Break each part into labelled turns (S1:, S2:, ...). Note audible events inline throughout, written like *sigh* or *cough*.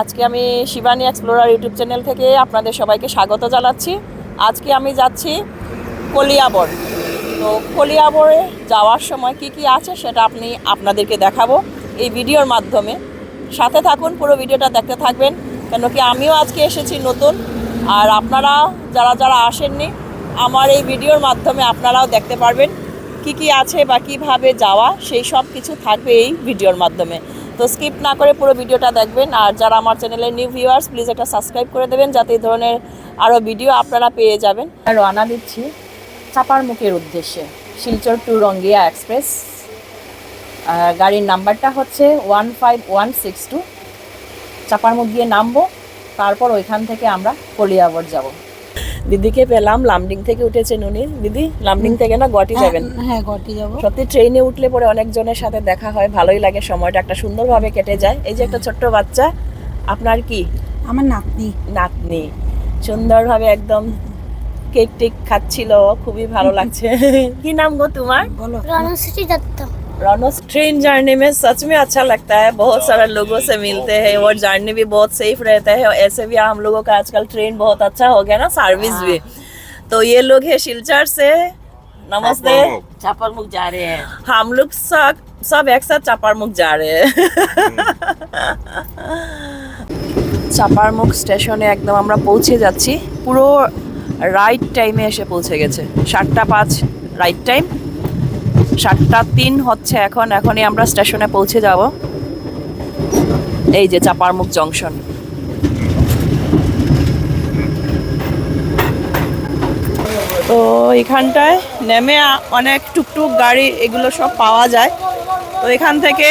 S1: আজকে আমি Shivani explorer YouTube channel থেকে আপনাদের সবাইকে স্বাগত জানাচ্ছি। আজকে আমি যাচ্ছি কলিয়াবর। তো কলিয়াবরে যাওয়ার সময় কি কি আছে সেটা আপনি আপনাদেরকে দেখাবো এই ভিডিওর মাধ্যমে। সাথে থাকুন, পুরো ভিডিওটা দেখতে থাকবেন, কেন কি আমিও আজকে এসেছি নতুন। আর আপনারা যারা যারা আসেননি, আমার এই ভিডিওর মাধ্যমে আপনারাও দেখতে পারবেন কি কি আছে বা কীভাবে যাওয়া, সেই সব কিছু থাকবে এই ভিডিওর মাধ্যমে। তো স্কিপ না করে পুরো ভিডিওটা দেখবেন। আর যারা আমার চ্যানেলের নিউ ভিউয়ার্স প্লিজ একটা সাবস্ক্রাইব করে দেবেন যাতে এই ধরনের আরও ভিডিও আপনারা পেয়ে যাবেন। রওনা দিচ্ছি চাপার মুখের উদ্দেশ্যে। Silchar to Rangiya express. গাড়ির নাম্বারটা হচ্ছে one five one six two Chaparmukh দিয়ে নামবো, তারপর ওইখান থেকে আমরা কলিয়াবর যাব। দিদিকে পেলাম লামডিং থেকে উঠেছেন উনি। দিদি লামডিং থেকে না গটি হ্যাঁ, যাবেন?
S2: হ্যাঁ গটি যাব।
S1: সত্যি ট্রেনে উঠলে পরে অনেকজনের সাথে দেখা হয় ভালোই লাগে সময়টা একটা সুন্দরভাবে কেটে যায়। এই যে একটা ছোট্ট বাচ্চা আপনার কি?
S2: আমার নাতনি।
S1: নাতনি। সুন্দরভাবে একদম কেক টেক খাচ্ছিল খুবই ভালো *laughs* লাগছে। কি নাম গো তোমার?
S2: বলো।
S3: রণশ্রী দত্ত।
S1: रनोस ट्रेन जर्नी में सच में अच्छा लगता है बहुत सारे लोगों से मिलते हैं और जर्नी भी बहुत सेफ रहता है और ऐसे भी हम लोगों का आजकल ट्रेन बहुत अच्छा हो गया ना सर्विस भी तो ये लोग है शिलचर से नमस्ते
S4: चापर मुख जा रहे हैं
S1: हम लोग सब सब एक साथ चापारमुख जा रहे हैं চাপারমুখ স্টেশনে একদম আমরা পৌঁছে যাচ্ছি পুরো রাইট টাইমে এসে পৌঁছে গেছে সাতটা পাঁচ রাইট টাইম সাতটা তিন হচ্ছে এখন, এখনই আমরা স্টেশনে পৌঁছে যাব। এই যে চাপারমুখ জংশন। তো এখানটায় নেমে অনেক টুকটুক গাড়ি, এগুলো সব পাওয়া যায়। তো এখান থেকে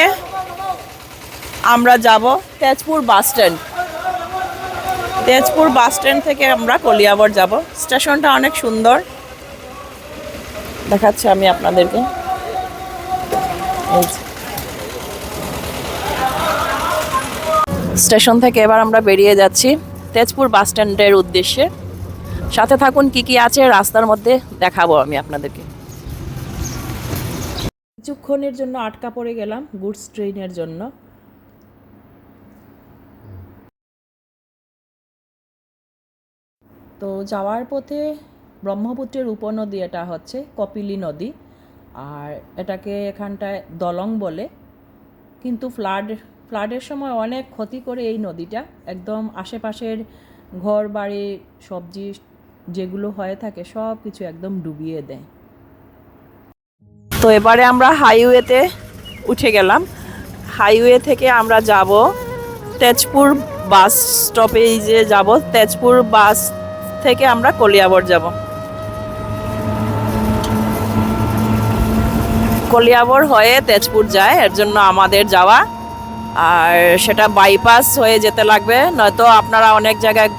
S1: আমরা যাব Tezpur bus stand. Tezpur bus stand থেকে আমরা কলিয়াবর যাব। স্টেশনটা অনেক সুন্দর। দেখাচ্ছি আমি আপনাদেরকে। স্টেশন থেকে এবার আমরা বেরিয়ে যাচ্ছি তেজপুর বাস স্ট্যান্ডের উদ্দেশ্যে। সাথে থাকুন, কি কি আছে রাস্তার মধ্যে দেখাবো আমি আপনাদেরকে। কিছুক্ষণের জন্য আটকা পড়ে গেলাম গুডস ট্রেনের জন্য। তো যাওয়ার পথে ব্রহ্মপুত্রের উপনদী এটা হচ্ছে, কপিলি নদী। আর এটাকে এখানটায় দলং বলে। কিন্তু ফ্লাড, ফ্লাডের সময় অনেক ক্ষতি করে এই নদীটা। একদম আশেপাশের ঘর, বাড়ি, সবজি যেগুলো হয়ে থাকে, সব কিছু একদম ডুবিয়ে দেয়। তো এবারে আমরা হাইওয়েতে উঠে গেলাম। হাইওয়ে থেকে আমরা যাব তেজপুর বাস স্টপেজে যাব। তেজপুর বাস থেকে আমরা কলিয়াবর যাব। কলিয়াবর হয়ে তেজপুর যায়, এর জন্য আমাদের যাওয়া। আর সেটা বাইপাস হয়ে যেতে লাগবে, নয়তো আপনারা অনেক জায়গায়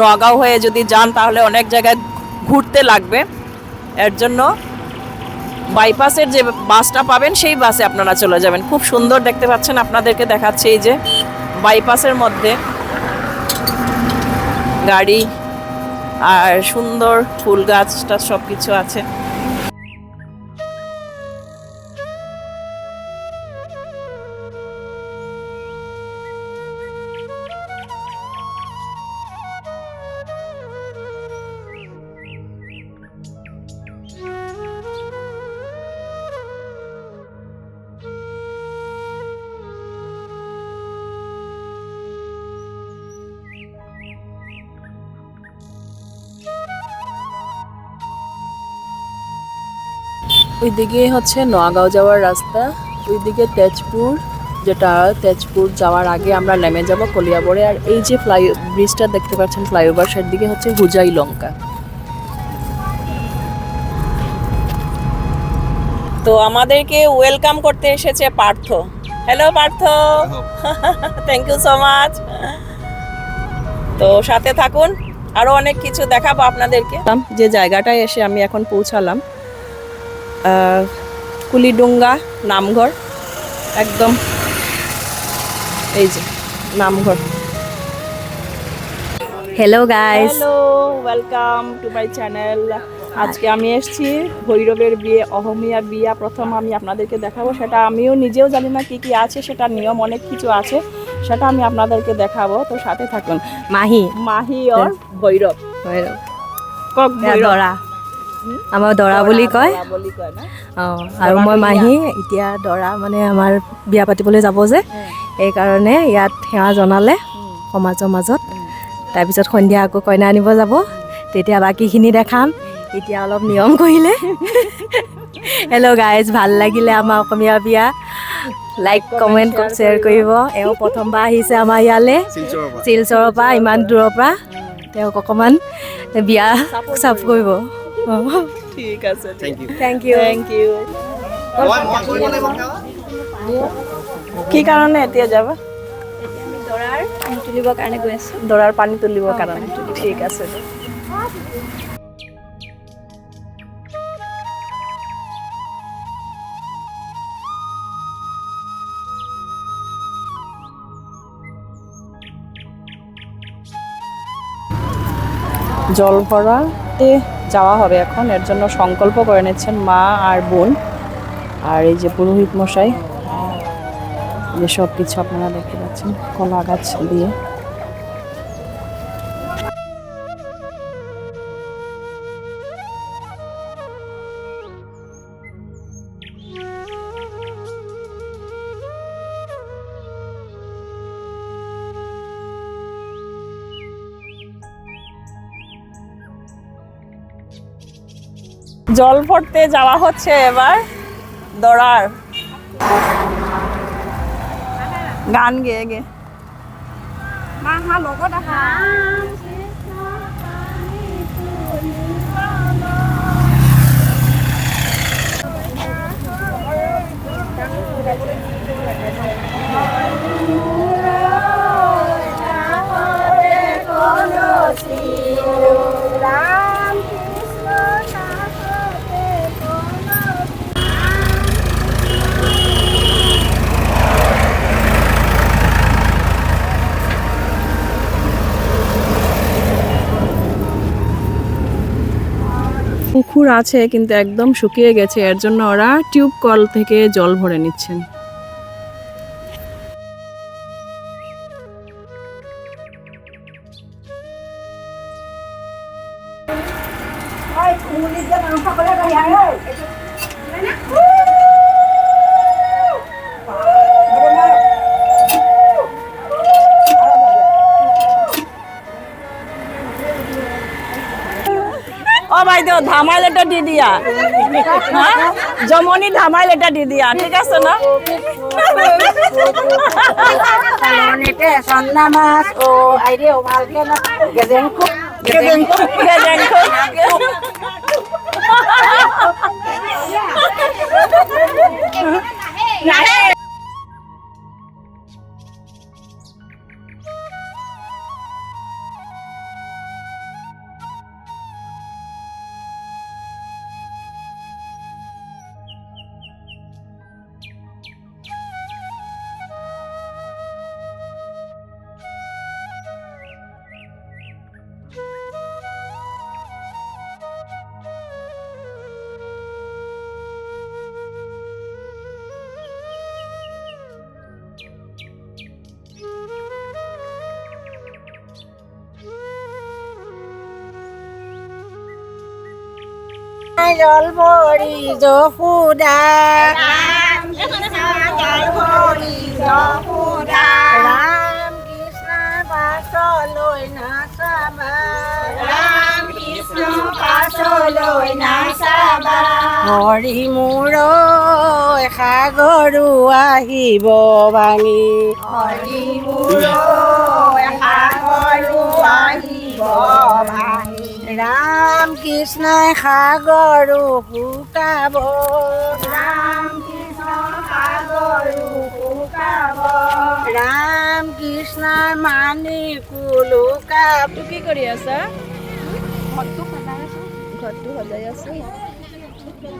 S1: নগাঁও হয়ে যদি যান, তাহলে অনেক জায়গায় ঘুরতে লাগবে। এর জন্য বাইপাসের যে বাসটা পাবেন, সেই বাসে আপনারা চলে যাবেন। খুব সুন্দর দেখতে পাচ্ছেন, আপনাদেরকে দেখাচ্ছি এই যে বাইপাসের মধ্যে। গাড়ি, আর সুন্দর ফুল গাছটা সব কিছু আছে। ওইদিকে হচ্ছে নোয়াগাঁও যাওয়ার রাস্তা ওইদিকে তেজপুর যেটা তেজপুর যাওয়ার আগে আমরা নেমে যাব কলিয়াবরে। আর এই যে ফ্লাই ব্রিজটা দেখতে পাচ্ছেন ফ্লাইওভার সাইড দিকে হচ্ছে হুজাই লঙ্কা। তো আমাদেরকে ওয়েলকাম করতে এসেছে Partha. Hello Partha. Thank you so much তো সাথে থাকুন আরও অনেক কিছু দেখাবো আপনাদেরকে। যে জায়গাটায় এসে আমি এখন পৌঁছালাম কুলিডুঙ্গা নামঘর। একদম এই যে namghar.
S5: Hello guys
S1: hello welcome to my channel আজকে আমি এসেছি ভৈরবের বিয়ে অহমিয়া বিয়া। প্রথম আমি আপনাদেরকে দেখাবো সেটা আমিও নিজেও জানি না কি কি আছে সেটা নিয়ম অনেক কিছু আছে সেটা আমি আপনাদেরকে দেখাবো। তো সাথে থাকুন।
S5: মাহি।
S1: মাহি অর ভৈরব। কক
S5: এয়া
S1: ভৈৰৱ।
S5: দৰা আমাৰ দৰা বুলি কয়। অঁ আৰু মই মাহী এতিয়া দৰা মানে আমাৰ বিয়া পাতিবলৈ যাব যে। সেইকাৰণে ইয়াত সেৱা জনালে সমাজৰ মাজত। তাৰপিছত সন্ধিয়া আকৌ কইনা আনিব যাব। তেতিয়া বাকীখিনি দেখাম। এতিয়া অলপ নিয়ম কৰিলে। হেল্ল' গাইজ ভাল লাগিলে আমাৰ অসমীয়া বিয়া। লাইক কমেণ্ট শ্বেয়াৰ কৰিব। এওঁ প্ৰথমবাৰ আহিছে আমাৰ ইয়ালৈ। শিলচৰৰ পৰা। ইমান দূৰৰ পৰা। তেওঁক অকণমান বিয়া চাপ কৰিব।
S1: ঠিক আছে
S5: থেংক ইউ
S1: থেংক ইউ কি কাৰণে এতিয়া যাবা?
S5: দৰাৰ তুলিবৰ কাৰণে গৈ আছোঁ।
S1: দৰাৰ পানী তুলিবৰ কাৰণে। ঠিক আছে। জল ভরাতে যাওয়া হবে এখন। এর জন্য সংকল্প করে নিচ্ছেন মা আর বোন। আর এই যে পুরোহিত মশাই যে সব কিছু আপনারা দেখতে পাচ্ছেন, কলা গাছ দিয়ে। জল ভরতে যাওয়া হচ্ছে এবার দড়ার গান গেয়ে গে পুকুর আছে কিন্তু একদম শুকিয়ে গেছে। এর জন্য ওরা টিউব কল থেকে জল ভরে নিচ্ছেন। ও বাইদেউ ধামাইল এটা দি দিয়া। হ্যাঁ? জমনি ধামাইল এটা দি দিয়া ঠিক আছে না?
S2: চন্দা মাছ ও আইরে ও ভালকে না। গেজেং খুব গেজেং খুব
S1: গেজেং খুব।
S2: জল ভৰি যশোদা ৰাম কৃষ্ণ পাছলৈ নাচাবা। ৰাম কৃষ্ণ পাছলৈ নাচাবা। হৰি মোৰ সাগৰো আহিব ভাঙি। হৰি মোৰ সাগৰো আহিব ভাঙি। ৰাম কৃষ্ণই সাগৰো ফুটাব। ৰাম কৃষ্ণ সাগৰো ফুটাব ৰাম কৃষ্ণই মানি কুলুকাব
S1: কি কৰি আছা।
S5: ঘৰটো সজাই আছোঁ।
S1: তো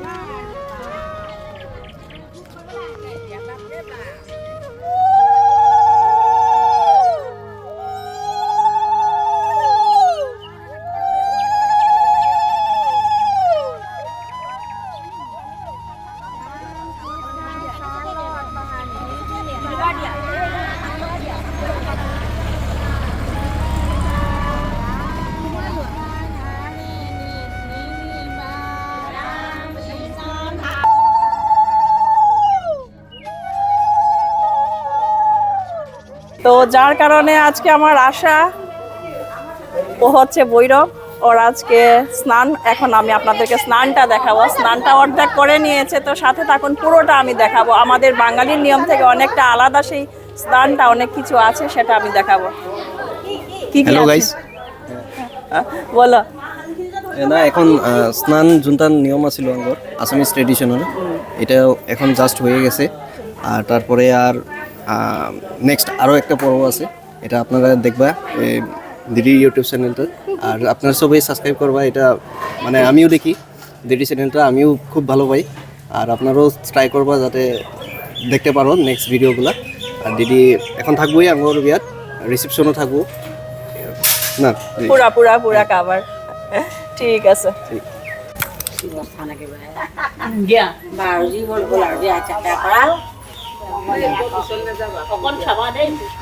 S1: যার কারণে আজকে আমার আশা ও হচ্ছে বৈরব ওর আজকে স্নান এখন আমি আপনাদেরকে স্নানটা দেখাবো। স্নানটা অর্ধেক করে নিয়েছে তো সাথে থাকুন পুরোটা আমি দেখাবো। আমাদের বাঙালির নিয়ম থেকে অনেকটা আলাদা সেই স্নানটা অনেক কিছু আছে সেটা আমি দেখাবো। কি হ্যাঁ, বলো।
S3: না এখন স্নান যোনটা নিয়ম আছিল আগৰ আছামিজ ট্ৰেডিশ্যনৰ এটা এখন জাস্ট হয়ে গেছে। আর তারপরে আর নেক্সট আরও একটা পর্ব আছে। এটা আপনারা দেখবা এই দিদি ইউটিউব চ্যানেলটা আর আপনারা সবাই সাবস্ক্রাইব করবা এটা মানে আমিও দেখি। দিদি চ্যানেলটা আমিও খুব ভালো পাই। আর আপনারাও ট্রাই করবা যাতে দেখতে পারো নেক্সট ভিডিওগুলো আর দিদি এখন থাকবোই আমার বিয়াত রিসেপশনও থাকব। না
S1: পুরা পুরা পুরা কাভার ঠিক আছে।
S2: বাৰু যি হ'ল হ'ল আৰু দিয়া চাকা কৰা
S4: অকণ চাবা দেই
S6: দৃশ্য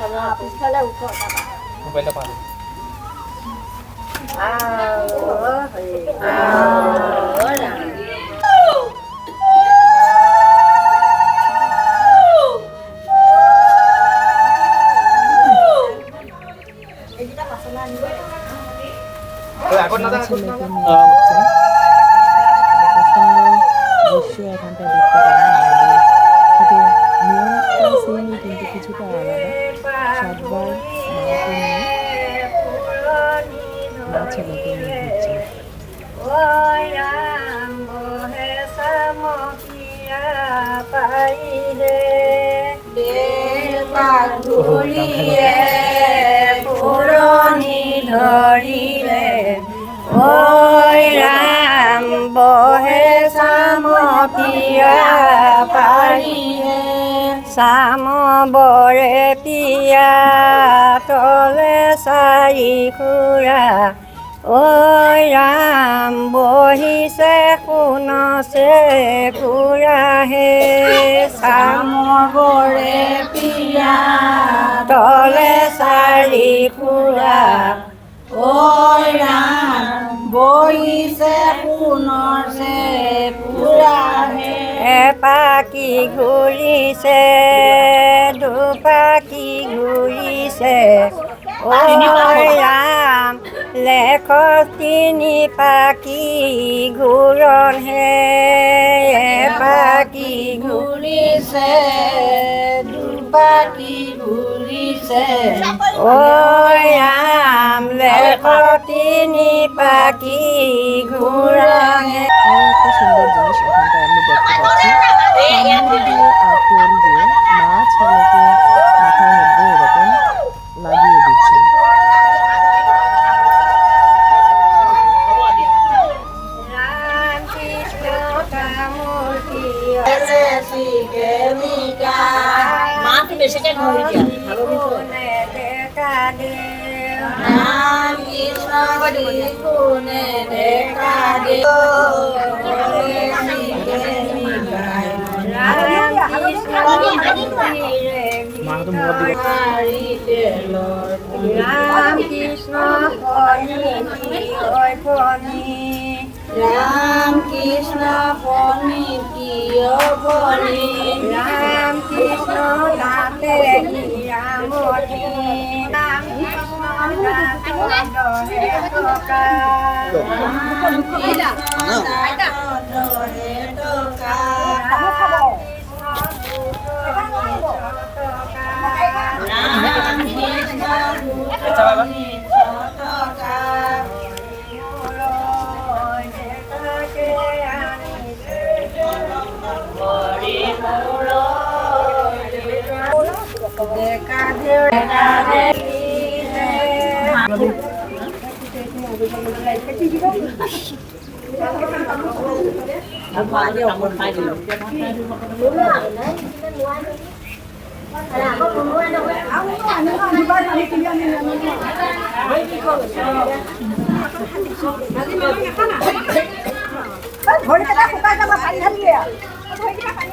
S6: এখানটা দেখতে পারেন ছেলেকে নিয়ে ঘুরছে
S2: পুৰণি ধৰিলে ঐ ৰাম বহে চাম পিয়া পাৰিহে চাম বৰে পিয়া তলে চাৰি খুৰা ঐ ৰাম বহিছে শুনছে খুৰাহে চাম বৰে পিয়া তলে চাৰি খুৰা ঐ ৰাম বহিছে পুনৰছে পুৰাহে এপাকি ঘূৰিছে দুপাকি ঘূৰিছে। ঐ ৰাম লেখ তিনি পাকি ঘূৰণহে এপাকি ঘূৰিছে দুপাকি ঘূৰিছে ঐ ৰাম লেখ তিনি ঘূৰণহে
S6: আর একটা সুন্দর জিনিস এখানটা আমি দেখতে পাচ্ছি
S2: কোনে দেখা দেও ৰাম কৃষ্ণ ৰাম কৃষ্ণ ফণি ঐ ফণি ৰাম কৃষ্ণ তাতে ৰামতি Hãy subscribe দৰে টকা ৰাম কৃষ্ণ দৰে টকা দেখা
S6: আকৌ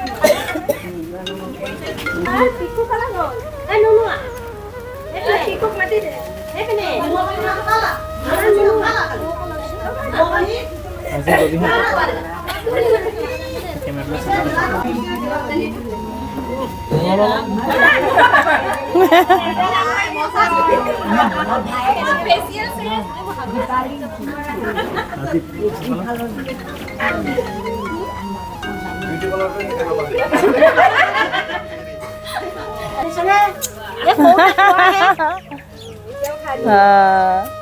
S6: তুমি তুমি এইটো দি ऐसे तो भी है कैमरा से ये फोन है हाँ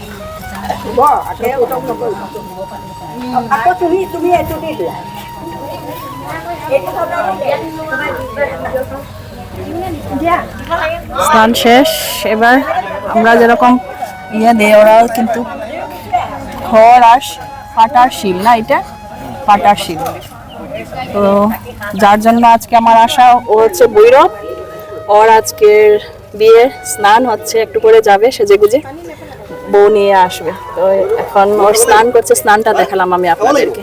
S1: স্নান শেষ, এবার আমরা যেরকম ইয়ে দেয়, ওরাও কিন্তু খড় আর পাটার শিল না এটা? পাটার শিল। তো যার জন্য আজকে আমার আশা, ও হচ্ছে বৈরব ওর আজকের বিয়ে স্নান হচ্ছে, একটু করে যাবে সেজে গুজে বউ নিয়ে আসবে। তো এখন ওর স্নান করছে স্নানটা দেখালাম আমি আপনাদেরকে।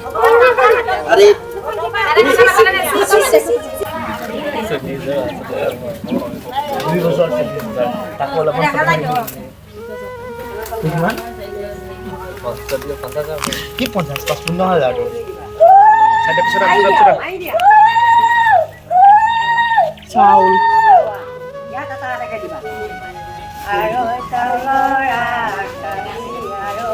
S3: কি পঞ্চাশ? পঁচপন্ন হাজার।
S1: চাউল।
S6: আৰু চাউলৰ আগতালি, আৰু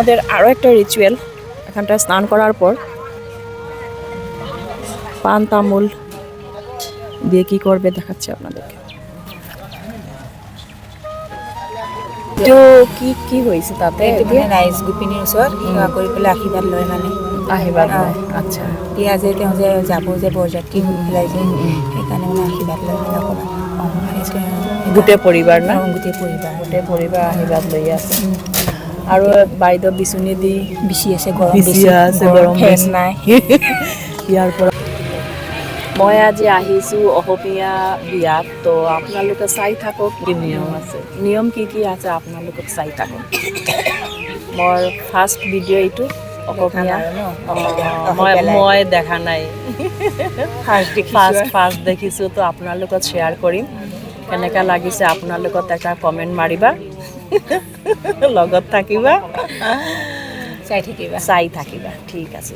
S1: ওদের আরও একটা রিচুয়াল এখানটা স্নান করার পর। পান তামুল দিয়ে কি করবে দেখাচ্ছি আপনাদেরকে। তো কি কি হয়েছে তাতে?
S7: মানে ৰাইজ গোপিনীৰ ওচৰত সেৱা কৰি পেলাই আশীৰ্বাদ লয় মানে।
S1: আশীর্বাদ লয়। আচ্ছা।
S7: এতিয়া যে তেওঁ যে যাব যে বৰযাত্ৰী হৈ পেলাই যে সেইকাৰণে মানে আশীৰ্বাদ লয় মানে অকণমান
S1: গোটেই পৰিবাৰ না?
S7: গোটেই পৰিবাৰ।
S1: গোটেই পৰিবাৰ আশীৰ্বাদ লৈ আছে। আৰু বাইদেউ বিচনী দি
S7: বিচি আছে গৰম
S1: বিচি আছে,
S7: গৰম ফেন নাই। *laughs*
S1: ইয়াৰ পৰা। মই আজি আহিছোঁ অসমীয়া বিয়াত তো আপোনালোকে চাই থাকক কি নিয়ম আছে। নিয়ম কি কি আছে আপোনালোকক চাই থাকক। মোৰ ফাৰ্ষ্ট ভিডিঅ' এইটো অসমীয়া। মই মই দেখা নাই।
S7: ফাৰ্ষ্ট
S1: ফাৰ্ষ্ট ফাৰ্ষ্ট দেখিছোঁ তো আপোনাৰ লগত শ্বেয়াৰ কৰিম। কেনেকৈ লাগিছে আপোনাৰ লগত এটা কমেণ্ট মাৰিবা। *laughs* লগত থাকিবা।
S7: চাই থাকিবা।
S1: চাই থাকিবা ঠিক আছে